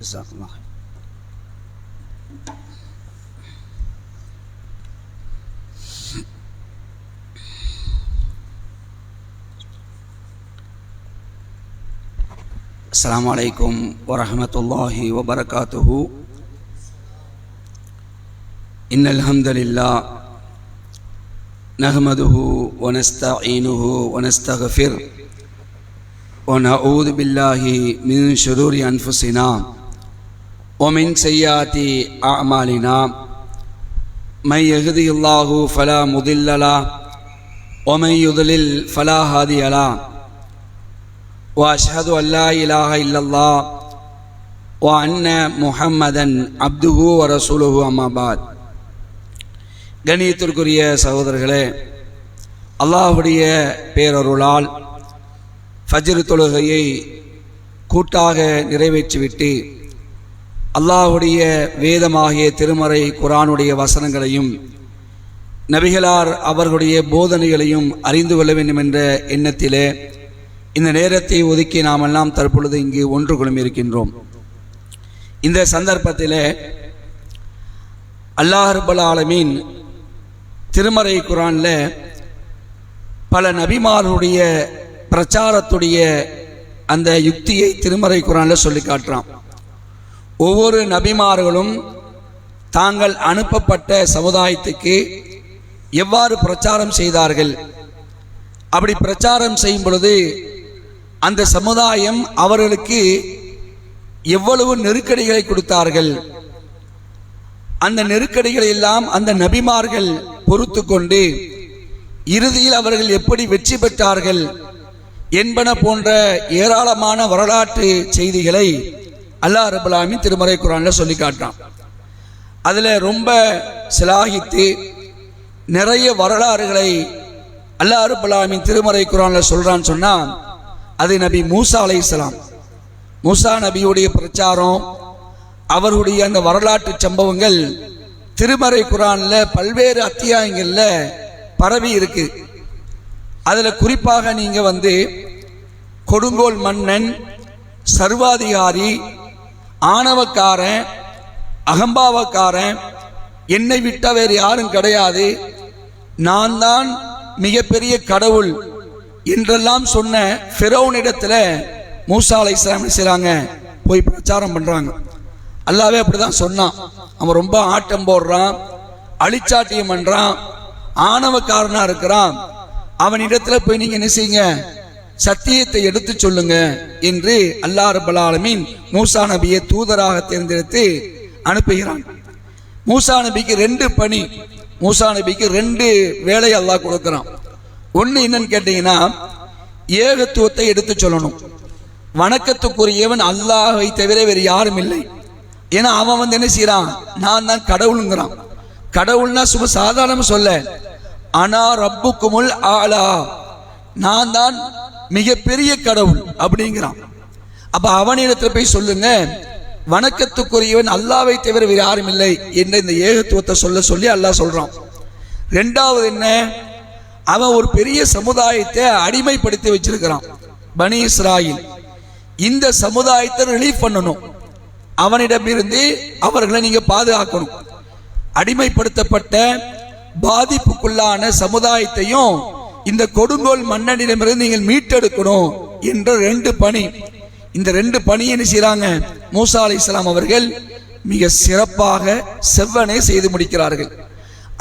جزاك الله خير. السلام عليكم ورحمة الله وبركاته. إن الحمد لله نحمده ونستعينه ونستغفره ونعوذ بالله من شرور أنفسنا ومن سيئات أعمالنا من يهده الله فلا مضل له ومن يضلل فلا هادي له واشهد ان لا اله الا الله وان محمدا عبده ورسوله اما بعد கணியத்திற்குரிய சகோதரர்களே அல்லாஹுடைய பேரருளால் ஃபஜ்ர் தொழுகையை கூட்டாக நிறைவேற்றிவிட்டு அல்லாஹுடைய வேதமாகிய திருமறை குரானுடைய வசனங்களையும் நபிகளார் அவர்களுடைய போதனைகளையும் அறிந்து கொள்ள வேண்டும் என்ற எண்ணத்திலே இந்த நேரத்தை ஒதுக்கி நாமெல்லாம் தற்பொழுது இங்கு ஒன்று குழுமியிருக்கின்றோம் இந்த சந்தர்ப்பத்தில் அல்லாஹ் ஆலமீன் திருமறை குரானில் பல நபிமார்களுடைய பிரச்சாரத்துடைய அந்த யுக்தியை திருமறை குரானில் சொல்லி காட்டுறான். ஒவ்வொரு நபிமார்களும் தாங்கள் அனுப்பப்பட்ட சமுதாயத்துக்கு எவ்வாறு பிரச்சாரம் செய்தார்கள்? அப்படி பிரச்சாரம் செய்யும் பொழுது அந்த சமுதாயம் அவர்களுக்கு எவ்வளவு நெருக்கடிகளை கொடுத்தார்கள்? அந்த நெருக்கடிகளை எல்லாம் அந்த நபிமார்கள் பொறுத்து கொண்டு இறுதியில் அவர்கள் எப்படி வெற்றி பெற்றார்கள் என்பன போன்ற ஏராளமான வரலாற்று செய்திகளை அல்லாஹ் ரபுல்லாமின் திருமறை குரான்ல சொல்லி காட்டான் அதில் ரொம்ப சிலாகித்து நிறைய வரலாறுகளை அல்லாஹ் ரபுல்லாமின் திருமறை குரானில் சொல்கிறான்னு சொன்னால் அது நபி மூசா அலை இஸ்லாம் மூசா நபியுடைய பிரச்சாரம் அவருடைய அந்த வரலாற்று சம்பவங்கள் திருமறை குரானில் பல்வேறு அத்தியாயங்களில் பரவி இருக்கு. அதில் குறிப்பாக நீங்கள் வந்து கொடுங்கோல் மன்னன் சர்வாதிகாரி ஆணவக்காரன் அகம்பாவக்காரன் என்னை விட்ட வேறு யாரும் கிடையாது. நான் தான் மிகப்பெரிய கடவுள் என்றெல்லாம் சொன்ன ஃபெரோனிடத்தில் மூசா அலை இஸ்லாம் செய்கிறாங்க போய் பிரச்சாரம் பண்ணுறாங்க அல்லாவே அப்படிதான் சொன்னான். அவன் ரொம்ப ஆட்டம் போடுறான் அழிச்சாட்டியம் பண்ணுறான் ஆணவக்காரனாக இருக்கிறான். அவன் இடத்துல போய் நீங்கள் என்ன செய்யுங்க? சத்தியத்தை எடுத்து சொல்லுங்க என்று அல்லாஹ் ரபுல்லாலமின் மூசா நபியை தூதராக தேர்ந்தெடுத்து அனுப்புகிறான். மூசா நபிக்கு ரெண்டு பணி மூசா நபிக்கு ரெண்டு வேலை அல்லாஹ் கொடுக்குறான். ஒன்று என்னன்னு கேட்டீங்கன்னா ஏகத்துவத்தை எடுத்து சொல்லணும். வணக்கத்துக்குரியவன் அல்லாஹை தவிர வேறு யாரும் இல்லை. ஏன்னா அவன் வந்து என்ன செய்யறான் நான் தான் கடவுளுங்கிறான். கடவுள்னா சும்மா சாதாரணமாக சொல்ல அனா ரப்புக்குமுல் ஆலா. நான் தான் மிகப்பெரிய கடவுள் அப்படிங்கிறான். அப்ப அவனிடத்துல போய் சொல்லுங்க வணக்கத்துக்குரியவன் அல்லாவை தவிர வேறு யாரும் இல்லை என்ற இந்த ஏகத்துவத்தை சொல்ல சொல்லி அல்லாஹ் சொல்றான். ரெண்டாவது என்ன? அவன் ஒரு பெரிய சமுதாயத்தை அடிமைப்படுத்தி வச்சிருக்கிறான். பனி இஸ்ராயில். இந்த சமுதாயத்தை ரிலீஃப் பண்ணணும். அவனிடமிருந்து அவர்களை நீங்க பாதுகாக்கணும். அடிமைப்படுத்தப்பட்ட பாதிப்புக்குள்ளான சமுதாயத்தையும் இந்த கொடுங்கோல் மன்னனிடமிருந்து நீங்கள் மீட்டெடுக்கணும் என்ற ரெண்டு பணி. இந்த ரெண்டு பணியை என்ன செய்யறாங்க மூசா அலி இஸ்லாம் அவர்கள் மிக சிறப்பாக செவ்வனே செய்து முடிக்கிறார்கள்.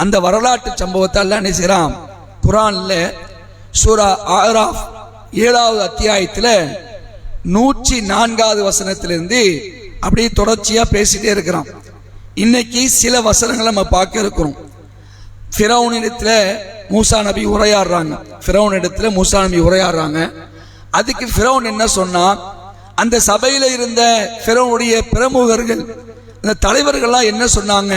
அந்த வரலாற்று சம்பவத்தால் என்ன செய்யறான் குரான்ல சூரா ஆராஃப் ஏழாவது அத்தியாயத்தில் நூற்றி நான்காவது வசனத்திலிருந்து அப்படியே தொடர்ச்சியாக பேசிட்டே இருக்கிறான். இன்னைக்கு சில வசனங்களை நம்ம பார்க்க இருக்கிறோம். ஃபிரௌனிடத்தில் மூசா நபி உரையாடுறாங்க. ஃபிரௌன் இடத்துல மூசா நபி உரையாடுறாங்க. அதுக்கு ஃபிரௌன் என்ன சொன்னா அந்த சபையில் இருந்த ஃபிரௌனுடைய பிரமுகர்கள் அந்த தலைவர்கள்லாம் என்ன சொன்னாங்க?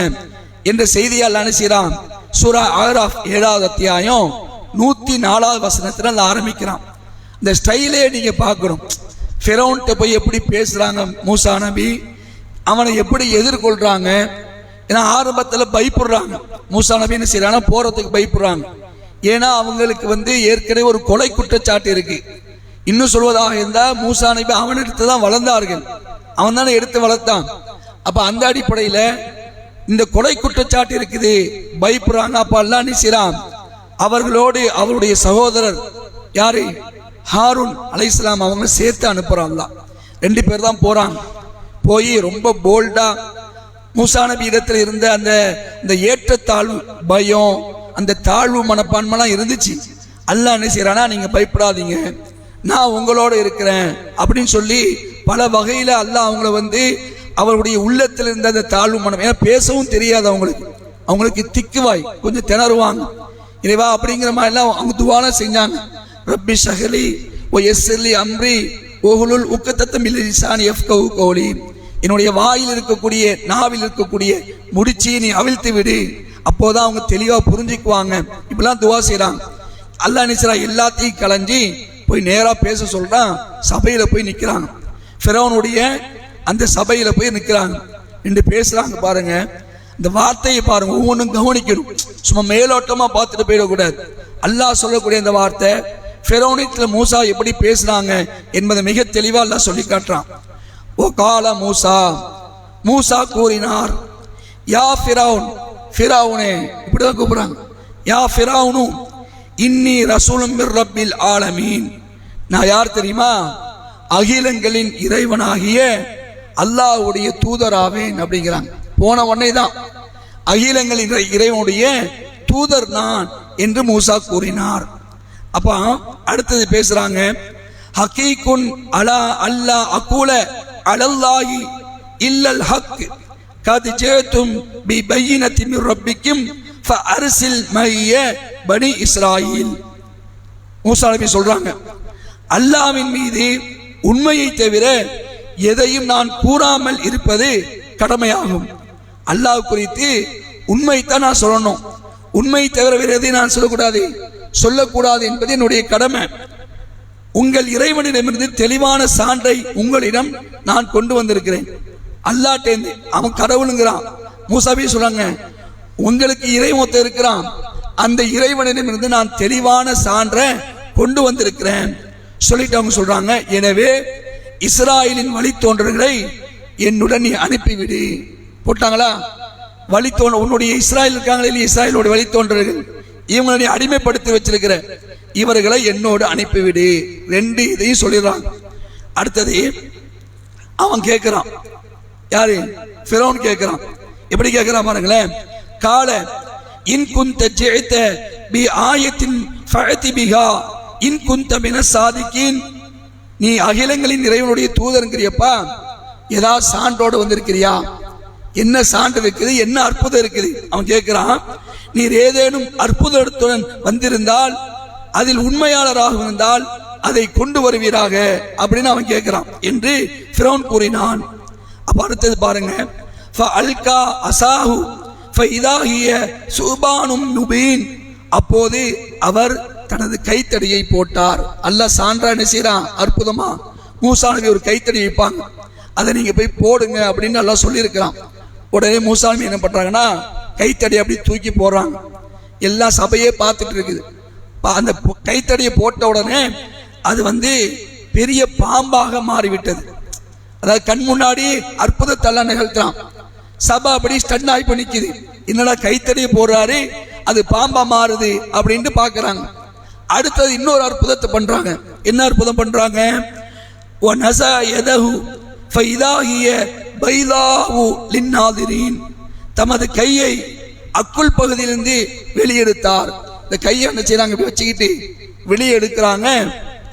என்ற செய்தியால் அனுப்பிச்சான் சூரா ஆராஃப் ஏழாவது அத்தியாயம் நூற்றி நாலாவது வசனத்தில் அதை ஆரம்பிக்கிறான். இந்த ஸ்டைலே நீங்கள் பார்க்கணும். ஃபிரௌன்கிட்ட போய் எப்படி பேசுகிறாங்க மூசா நபி? அவனை எப்படி எதிர்கொள்கிறாங்க ஏன்னா ஆரம்பத்தில் பயப்படுறாங்க. மூசா நபி என்ன செய்யறாங்க போறதுக்கு பயப்படுறாங்க. ஏன்னா அவங்களுக்கு வந்து ஏற்கனவே ஒரு கொலை குற்றச்சாட்டு இருக்கு. இன்னும் சொல்வதாக இருந்தால் மூசா நபி அவனிடத்து தான் வளர்ந்தார்கள். அவன் தானே எடுத்து வளர்த்தான். அப்போ அந்த அடிப்படையில் இந்த கொலை குற்றச்சாட்டு இருக்குது. பயப்படுறாங்க அப்போ அல்லாஹ் என்ன அவர்களோடு அவருடைய சகோதரர் யாரு? ஹாரூன் அலைஹிஸ்ஸலாம் அவங்க சேர்த்து அனுப்புறான் ரெண்டு பேர் தான் போறாங்க. போய் ரொம்ப போல்டாக மூசா நபி இடத்துல இருந்த அந்த இந்த ஏற்றத்தாழ்வு பயம் அந்த தாழ்வு மனப்பான்மைலாம் இருந்துச்சு. அல்லாஹ் என்ன செய்யறானா நீங்க பயப்படாதீங்க. நான் உங்களோட இருக்கிறேன் அப்படின்னு சொல்லி பல வகையில அல்லாஹ் அவங்கள வந்து அவருடைய உள்ளத்தில் இருந்த அந்த தாழ்வு மனம் ஏன்னா பேசவும் தெரியாது அவங்களுக்கு. அவங்களுக்கு திக்குவாய் கொஞ்சம் திணறுவாங்க. இறைவா அப்படிங்கிற மாதிரிலாம் அவங்க துவாலாம் செஞ்சாங்க. ரப்பி ஷஹலி ஓ எஸ்எல்லி அம்ரி ஓஹுலுல் உக்கத்தத்தம் இல்லிசான் எஃப் கவு கோலி. என்னுடைய வாயில் இருக்கக்கூடிய நாவில் இருக்கக்கூடிய முடிச்சியை நீ அவிழ்த்து விடு. அப்போதான் அவங்க தெளிவாக புரிஞ்சுக்குவாங்க. இப்படிலாம் துவா செய்கிறாங்க அல்லாஹ் நினைச்சா எல்லாத்தையும் கலைஞ்சி போய் நேராக பேச சொல்கிறான் சபையில் போய் நிற்கிறாங்க ஃபிரௌனுடைய அந்த சபையில் போய் நிற்கிறாங்க நின்று பேசுகிறாங்க பாருங்க. இந்த வார்த்தையை பாருங்க ஒவ்வொன்றும் கவனிக்கணும். சும்மா மேலோட்டமாக பார்த்துட்டு போயிடக்கூடாது. அல்லாஹ் சொல்லக்கூடிய இந்த வார்த்தை ஃபெரோனித்தில் மூசா எப்படி பேசுனாங்க என்பதை மிக தெளிவாக எல்லாம் சொல்லி காட்டுறான். ஓ கால மூசா. மூசா கூறினார் யா ஃபிராவுன் ஃபிராவுனே இப்படி தான் கூப்பிட்றாங்க. யா ஃபிராவுனு இன்னி ரசூலும் மிர் ரப்பில் ஆலமீன். நான் யார் தெரியுமா? அகிலங்களின் இறைவனாகிய அல்லாஹ்வுடைய தூதராவேன் அப்படிங்கிறாங்க. போன உடனே தான் அகிலங்களின் இறைவனுடைய தூதர் நான் என்று மூசா கூறினார். அப்போ அடுத்தது பேசுறாங்க ஹக்கீக்குன் அலா அல்லா அகூல அலல்லாஹி இல்லல் ஹக். கது ஜேத்தும் பி பையினத்தி மிர் ரப்பிக்கும் ஃபஅர்சில் மைய பனி இஸ்ராயில். மூசா நபி சொல்றாங்க அல்லாவின் மீது உண்மையை தவிர எதையும் நான் கூறாமல் இருப்பது கடமையாகும். அல்லாஹ் குறித்து உண்மைத்தான் நான் சொல்லணும். உண்மை தவிர வேறு எதையும் நான் சொல்லக்கூடாது. சொல்லக்கூடாது என்பது என்னுடைய கடமை. உங்கள் இறைவனிடமிருந்து தெளிவான சான்றை உங்களிடம் நான் கொண்டு வந்திருக்கிறேன். அல்லாட்டேந்து அவன் கடவுளுங்கிறான். மூசாபி சொல்றாங்க உங்களுக்கு இறைமொத்த இருக்கிறான். அந்த இறைவனிடமிருந்து நான் தெளிவான சான்றை கொண்டு வந்திருக்கிறேன். சொல்லிட்டு அவங்க சொல்றாங்க எனவே இஸ்ராயலின் வழித்தோன்றர்களை என்னுடன் நீ அனுப்பிவிடு. போட்டாங்களா? வழித்தோன்ற உன்னுடைய இஸ்ராயல் இருக்காங்களே இல்லையா? இஸ்ராயலோட வழித்தோன்றர்கள். இவங்களை நீ அடிமைப்படுத்தி வச்சிருக்கிற இவர்களை என்னோடு அனுப்பிவிடு. ரெண்டு இதையும் சொல்லிடுறாங்க. அடுத்தது அவன் கேட்கிறான். யாரு? ஃபிரோன் கேட்கிறான். எப்படி கேட்கிறான் பாருங்களேன். கால இன் குந்த ஜெயித்த பி ஆயத்தின் ஃபழத்தி பிகா இன் குந்த மின சாதிக்கின். நீ அகிலங்களின் இறைவனுடைய தூதருங்கிறியப்பா. ஏதாவது சான்றோடு வந்திருக்கிறியா? என்ன சான்று இருக்குது? என்ன அற்புதம் இருக்குது? அவன் கேட்கிறான். நீர் ஏதேனும் அற்புதத்துடன் வந்திருந்தால் அதில் உண்மையாளராக இருந்தால் அதை கொண்டு வருவீராக அப்படின்னு அவன் கேட்கிறான் என்று ஃபிரௌன் கூறினான். அப்ப அடுத்தது பாருங்க. அல்கா அசாஹு ஃபைதாகிய சுபானும் நுபீன். அப்போது அவர் தனது கைத்தடியை போட்டார். அல்ல சான்றா என்ன அற்புதமா. மூசா நபி ஒரு கைத்தடி வைப்பாங்க அதை நீங்க போய் போடுங்க அப்படின்னு நல்லா சொல்லியிருக்கிறான். உடனே மூசாமி என்ன பண்றாங்கன்னா கைத்தடி அப்படி தூக்கி போடுறாங்க. எல்லா சபையே பார்த்துட்டு இருக்குது. அந்த கைத்தடியை போட்ட உடனே அது வந்து பெரிய பாம்பாக மாறிவிட்டது. அதாவது கண் முன்னாடி அற்புதத்தெல்லாம் நிகழ்த்துறான். சபா அப்படி ஸ்டன் ஆகி நிற்கிது என்னடா கைத்தடியை போடுறாரு? அது பாம்பா மாறுது அப்படின்ட்டு பார்க்குறாங்க. அடுத்தது இன்னொரு அற்புதத்தை பண்ணுறாங்க என்ன அற்புதம் பண்ணுறாங்க ஒ நசா எதகு ஃபைதாகிய பைதாவு லின்னாதிரீன். தமது கையை அக்குள் பகுதியிலிருந்து வெளியெடுத்தார். இந்த கையை என்ன செய்யறாங்க இப்படி வச்சுக்கிட்டு வெளியே எடுக்கிறாங்க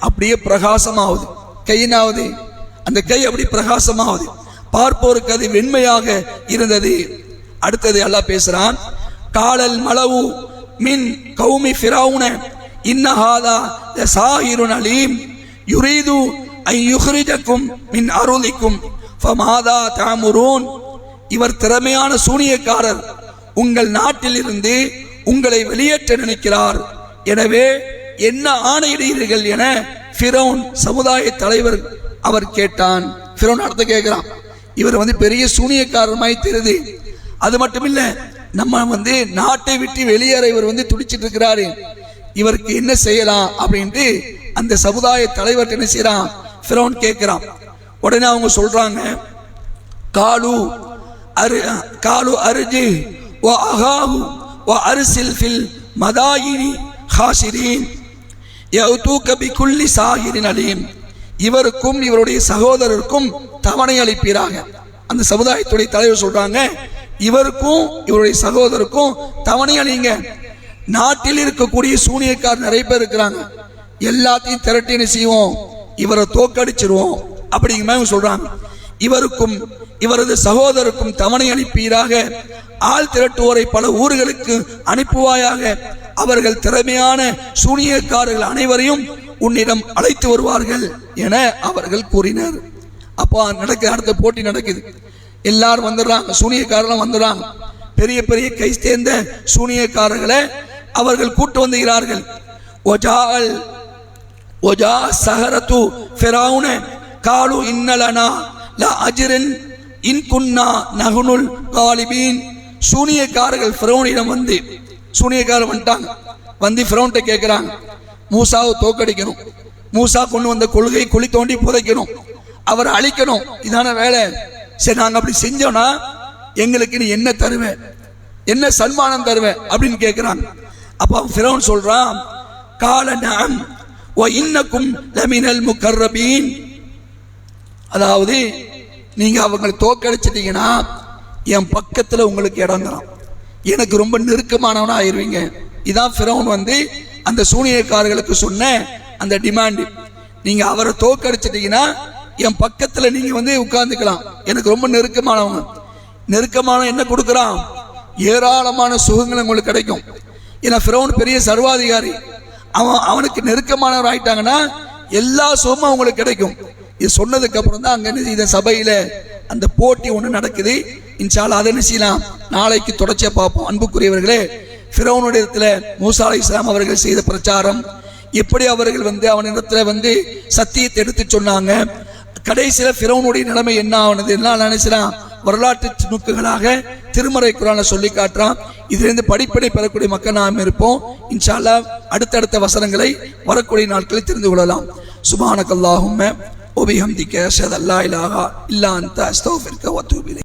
அப்படியே பிரகாசமாகுது கையினாவது. அந்த கை அப்படி பிரகாசமாகுது பார்ப்போருக்கு அது வெண்மையாக இருந்தது. அடுத்தது அல்லாஹ் பேசுறான் காலல் மலவு மின் கௌமி ஃபிரௌன இன்னஹாதா சாஹிருன் அலீம் யுரீது ஐ யுஹ்ரிஜக்கும் மின் அருளிக்கும் ஃபமாதா தாமுரூன் இவர் திறமையான சூனியக்காரர். உங்கள் நாட்டிலிருந்து உங்களை வெளியேற்ற நினைக்கிறார். எனவே என்ன ஆணையிடுகிறீர்கள் என ஃபிரோன் சமுதாய தலைவர் அவர் கேட்டான். ஃபிரோன் அடுத்த கேட்கிறான். இவர் வந்து பெரிய சூனியக்காரமாய் தெரியுது. அது மட்டும் இல்லை நம்ம வந்து நாட்டை விட்டு வெளியேற இவர் வந்து துடிச்சிட்டு இருக்கிறாரு இவருக்கு என்ன செய்யலாம் அப்படின்ட்டு அந்த சமுதாய தலைவர் என்ன செய்யறான் ஃபிரோன் கேட்கிறான். உடனே அவங்க சொல்றாங்க காலு அரு காலு அருஜு அகாவு அகாஹு வ அரிசில் ஃபில் மதாயினி ஹாசிரீன் யௌதூக குள்ளி சாகிரின் அலீம். இவருக்கும் இவருடைய சகோதரருக்கும் தவணை அளிப்பீராக. அந்த சமுதாயத்துடைய தலைவர் சொல்றாங்க இவருக்கும் இவருடைய சகோதரருக்கும் தவணை அணிங்க நாட்டில் இருக்கக்கூடிய சூனியக்கார் நிறைய பேர் இருக்கிறாங்க. எல்லாத்தையும் திரட்டி செய்வோம். இவரை தோக்கடிச்சிருவோம். அப்படிங்கிற மாதிரி சொல்கிறாங்க சொல்றாங்க. இவருக்கும் இவரது சகோதரருக்கும் தவணை அனுப்பீராக ஆள் திரட்டுவோரை பல ஊர்களுக்கு அனுப்புவாயாக அவர்கள் திறமையான சூனியக்காரர்கள் அனைவரையும் உன்னிடம் அழைத்து வருவார்கள் என அவர்கள் கூறினர். அப்போ நடக்க அடுத்த போட்டி நடக்குது. எல்லாரும் வந்துடுறாங்க சூனியக்காரர்களும் வந்துடுறாங்க. பெரிய பெரிய கை சேர்ந்த சூனியக்காரர்களை அவர்கள் கூட்டு வந்துகிறார்கள். ஒஜால் ஒஜா சஹரத்து ஃபெராவுன காலு இன்னலனா லா அஜ்ரன் இன் குன்னா நகுனுல் காலிபீன். சூனியக்காரர்கள் ஃபிரௌனிடம் வந்து சூனியக்காரர் வந்துட்டாங்க. வந்து ஃபிரௌன்ட்ட கேட்குறாங்க மூசாவை தோக்கடிக்கணும். மூசா கொண்டு வந்த கொள்கை குழி தோண்டி புதைக்கணும். அவரை அழிக்கணும். இதான வேலை. சரி நாங்கள் அப்படி செஞ்சோம்னா எங்களுக்கு நீ என்ன தருவேன் என்ன சன்மானம் தருவேன் அப்படின்னு கேட்குறாங்க அப்போ ஃபிரௌன் சொல்கிறான் கால நாம் ஓ இன்னக்கும் லமினல் முக்கர்ரபீன் அதாவது நீங்கள் அவங்களை தோக்கடிச்சிட்டிங்கன்னா என் பக்கத்தில் உங்களுக்கு இடம் எனக்கு ரொம்ப நெருக்கமானவனா ஆயிருவீங்க. இதான் ஃபிரௌன் வந்து அந்த சூனியக்காரர்களுக்கு சொன்ன அந்த டிமாண்டு. நீங்கள் அவரை தோக்கடிச்சிட்டிங்கன்னா என் பக்கத்தில் நீங்கள் வந்து உட்காந்துக்கலாம் எனக்கு ரொம்ப நெருக்கமானவங்க நெருக்கமான என்ன கொடுக்குறான்? ஏராளமான சுகங்கள் உங்களுக்கு கிடைக்கும். ஏன்னா ஃபிரௌன் பெரிய சர்வாதிகாரி. அவன் அவனுக்கு நெருக்கமானவர் ஆயிட்டாங்கன்னா எல்லா சுகமும் அவங்களுக்கு கிடைக்கும். இது சொன்னதுக்கு அப்புறம் தான் அங்கே என்ன செய்த அந்த போட்டி ஒன்று நடக்குது. இன்ஷால்லா அதை என்ன செய்யலாம்? நாளைக்கு தொடர்ச்சியாக பார்ப்போம். அன்புக்குரியவர்களே ஃபிரௌனுடைய இடத்துல மூசா அலி இஸ்லாம் அவர்கள் செய்த பிரச்சாரம் எப்படி அவர்கள் வந்து அவனிடத்துல வந்து சத்தியத்தை எடுத்து சொன்னாங்க கடைசியில் ஃபிரௌனுடைய நிலைமை என்ன ஆனது என்ன நினைச்சான் வரலாற்று நுக்குகளாக திருமறை குரான சொல்லி காட்டுறான். இதிலிருந்து படிப்படை பெறக்கூடிய மக்கள் நாம் இருப்போம். இன்ஷால்லா அடுத்தடுத்த வசனங்களை வரக்கூடிய நாட்களில் தெரிந்து கொள்ளலாம். وبحمدك اشهد ان لا اله الا انت استغفرك واتوب اليك